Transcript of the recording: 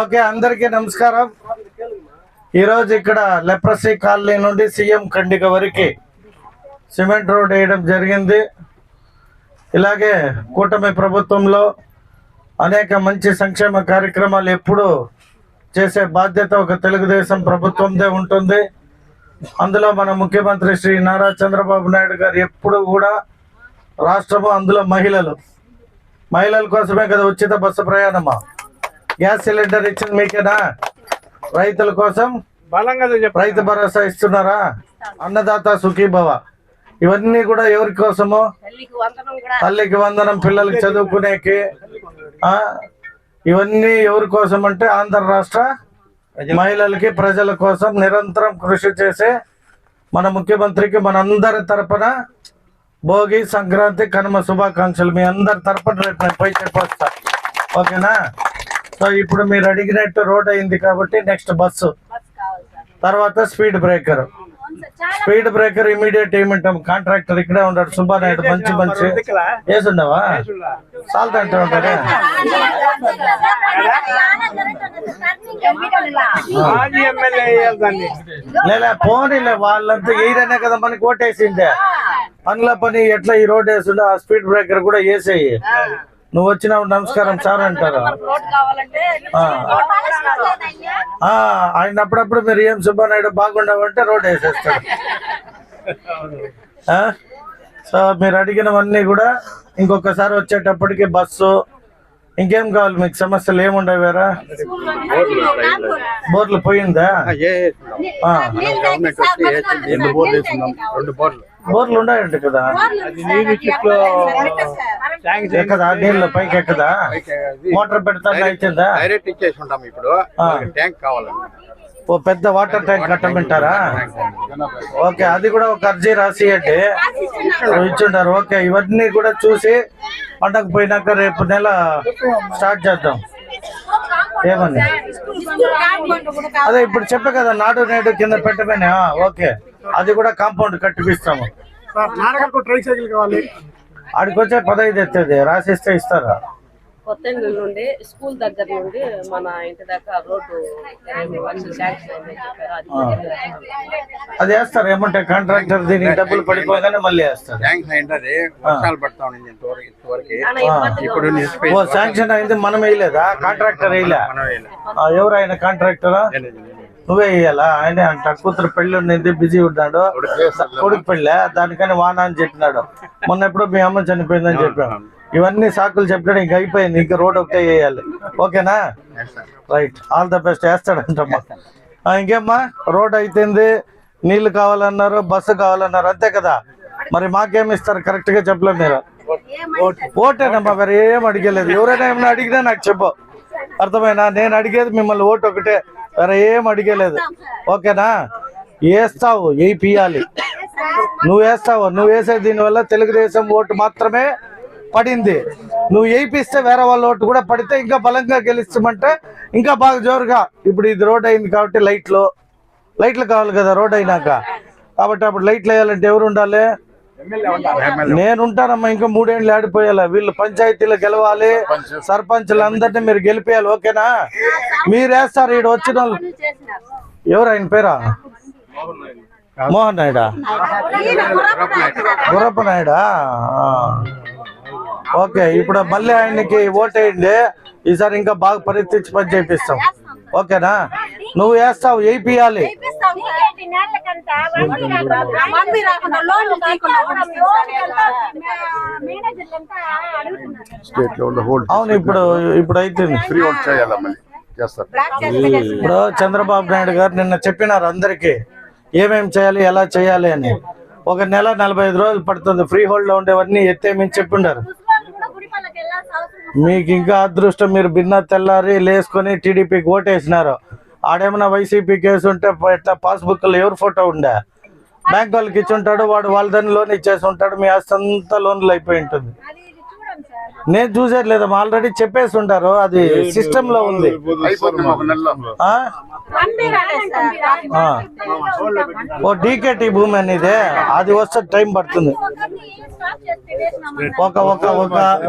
Okay అందరికీ నమస్కారం. ఈరోజు ఇక్కడ లెప్రసీ కాలనీ నుండి సీఎం ఖండిక వరకు సిమెంట్ రోడ్ వేయడం జరిగింది. ఇలాగే కూటమి ప్రభుత్వంలో అనేక మంచి సంక్షేమ కార్యక్రమాలు ఎప్పుడు చేసే బాధ్యత ఒక తెలుగుదేశం ప్రభుత్వందే ఉంటుంది. అందులో మన ముఖ్యమంత్రి శ్రీ నారా చంద్రబాబు నాయుడు గారు ఎప్పుడు కూడా రాష్ట్రము అందులో మహిళలు. మహిళల కోసమే కదా ఉచిత బస్సు ప్రయాణమా? గ్యాస్ సిలిండర్ ఇచ్చింది మీకేనా? రైతుల కోసం రైతు భరోసా ఇస్తున్నారా? అన్నదాత సుఖీభవ ఇవన్నీ కూడా ఎవరి కోసము? తల్లికి వందనం కూడా. తల్లికి వందనం పిల్లలకి చదువుకునేకి. ఆ? ఇవన్నీ ఎవరి కోసం అంటే ఆంధ్ర రాష్ట్ర మహిళలకి ప్రజల కోసం నిరంతరం కృషి చేసే మన ముఖ్యమంత్రికి మనందరి తరపున భోగి సంక్రాంతి కనుమ శుభాకాంక్షలు మీ అందరి తరపున రేపు నేను పోయి చెప్పొస్తా ఓకేనా సో ఇప్పుడు మీరు అడిగినట్టు రోడ్ అయింది కాబట్టి నెక్స్ట్ బస్సు బస్ కావాలి సార్ తర్వాత speed breaker speed breaker immediate ఏమంటాం కాంట్రాక్టర్ ఇక్కడే ఉన్నాడు సుబ్బానాయుడు మంచి మంచి వేసుండవా సాల్ట్ అంటే దాన్ని లేదా పోనీలే వాళ్ళంతా ఎయిరనే కదా మనకి ఓటేసిందే పనిలో పని ఎట్లా ఈ రోడ్ వేసిండే ఆ స్పీడ్ బ్రేకర్ కూడా వేసేయి. నువ్వు వచ్చినావు నమస్కారం సార్ అంటారు. ఆయన అప్పుడప్పుడు మీరు ఏం సుబ్బానాయుడు బాగుండవంటే రోడ్ వేసేస్తాడు. ఆ? సో మీరు అడిగినవన్నీ కూడా ఇంకొకసారి వచ్చేటప్పటికి బస్సు ఇంకేం కావాలి? మీకు సమస్యలు ఏముండవు వేరా? బోర్లు పోయిందా? ఆ, రెండు బోర్లు ఉన్నాయంట కదా. ఎక్కదా? నీళ్ళు పైకి ఎక్కదా? మోటార్ పెడతా అయితుందా డైరెక్ట్ ఇచ్చేసి ఉంటాం ఇప్పుడు. ట్యాంక్ కావాలండి. ఓ పెద్ద వాటర్ ట్యాంక్ కట్టమంటారా? ఓకే అది కూడా ఒక అర్జీ రాసి అంటే ఇచ్చుంటారు ఓకే ఇవన్నీ కూడా చూసి పండగ పోయినాక రేపు నెల స్టార్ట్ చేద్దాం. ఏమని? అదే ఇప్పుడు చెప్పే కదా నాడు నేడు కింద పెట్టమేనా. ఓకే. అది కూడా కాంపౌండ్ కట్టిపిస్తాము నాన్నగారికి ట్రై సైకిల్ కావాలి. ఆడికి వచ్చే పదహైదు ఎత్తేది. రాసిస్తే ఇస్తారా? కొత్త ఇల్లు నుండి స్కూల్ దగ్గర నుండి మన ఇంటి దాకా రోడ్డు అది వేస్తారు. ఏమంటే కాంట్రాక్టర్ దీనికి డబ్బులు పడిపోగానే మళ్ళీ వేస్తారు. శాంక్షన్ అయింది. మనం వేయలేదా? కాంట్రాక్టర్ వేయలే? ఎవరు ఆయన కాంట్రాక్టరా నువ్వే వేయాలా ఆయన అంట కూతురు పెళ్ళి ఉన్నది బిజీ ఉన్నాడు. కొడుకు పెళ్ళే? దానికని వాన అని చెప్పినాడు. మొన్న ఎప్పుడు మీ అమ్మ చనిపోయిందని చెప్పాం. ఇవన్నీ సాకులు చెప్పడం ఇంక అయిపోయింది. ఇంకా రోడ్ ఒకటే వేయాలి. ఓకేనా? రైట్. All the best. వేస్తాడంటమ్మా. ఇంకేమ్మా? రోడ్ అయిపోయింది నీళ్ళు కావాలన్నారు బస్సు కావాలన్నారు అంతే కదా? మరి మాకేమి ఇస్తారు? కరెక్ట్గా చెప్పలే మీరు. ఓటేనమ్మా మరి ఏం అడిగలేదు. ఎవరైనా ఏమైనా అడిగినా నాకు చెప్పు. అర్థమైనా నేను అడిగేది మిమ్మల్ని ఓటు ఒకటే. వేరే ఏం అడిగలేదు. ఓకేనా? వేస్తావు వేయిపియాలి నువ్వు వేస్తావు నువ్వు వేసే దీనివల్ల తెలుగుదేశం ఓటు మాత్రమే పడింది. నువ్వు వేయిపిస్తే వేరే వాళ్ళ ఓటు కూడా పడితే ఇంకా బలంగా గెలుస్తామంటే ఇంకా బాగా జోరుగా. ఇప్పుడు ఇది రోడ్ అయింది కాబట్టి లైట్లు లైట్లు కావాలి కదా రోడ్ అయినాక. కాబట్టి అప్పుడు లైట్లు వేయాలంటే ఎవరు ఉండాలి? నేను ఉంటానమ్మా ఇంకా మూడేళ్ళు ఆడిపోయాలి. వీళ్ళు పంచాయతీలు గెలవాలి. సర్పంచులు అందరినీ మీరు గెలిపేయాలి ఓకేనా? మీరు వేస్తారు ఈడ వచ్చిన వాళ్ళు? ఎవరు ఆయన పేరా? మోహన్ నాయుడా? గురప్ప నాయుడా. ఓకే ఇప్పుడు మళ్ళీ ఆయనకి ఓటేయండి ఈసారి ఇంకా బాగా పరిస్థితి పని చేపిస్తాం. ఓకేనా? నువ్వు వేస్తావు వేయిపియాలి అవును ఇప్పుడు ఇప్పుడు అవుతుంది ఫ్రీ చేయాలి చేస్తారు. ఇప్పుడు చంద్రబాబు నాయుడు గారు నిన్న చెప్పినారు అందరికి ఏమేం చేయాలి ఎలా చేయాలి అని. ఒక నెల నలభై ఐదు రోజులు పడుతుంది ఫ్రీ హోల్డ్లో ఉండేవన్నీ ఎత్తేమని చెప్పిండారు. మీకు ఇంకా అదృష్టం మీరు భిన్న తెల్లారి లేసుకొని టీడీపీకి ఓటేసినారు. ఆడేమన్నా వైసీపీ కేసు ఉంటే ఎట్లా పాస్బుక్లో ఎవరు ఫోటో ఉండే? బ్యాంక్ వాళ్ళకి ఇచ్చి ఉంటాడు వాడు వాళ్ళదని లోన్ ఇచ్చేసి ఉంటాడు మీ ఆస్తి అంతా లోన్లు అయిపోయి ఉంటుంది. నేను చూసేది లేదమ్మా ఆల్రెడీ చెప్పేసి ఉంటారు అది సిస్టమ్లో ఉంది. అయిపోతుంది ఒక నెలలో. ఆ? ఆ. ఓ డీకేటీ భూమి అనేది అది వస్తే టైం పడుతుంది. ఒక ఒక ఒక.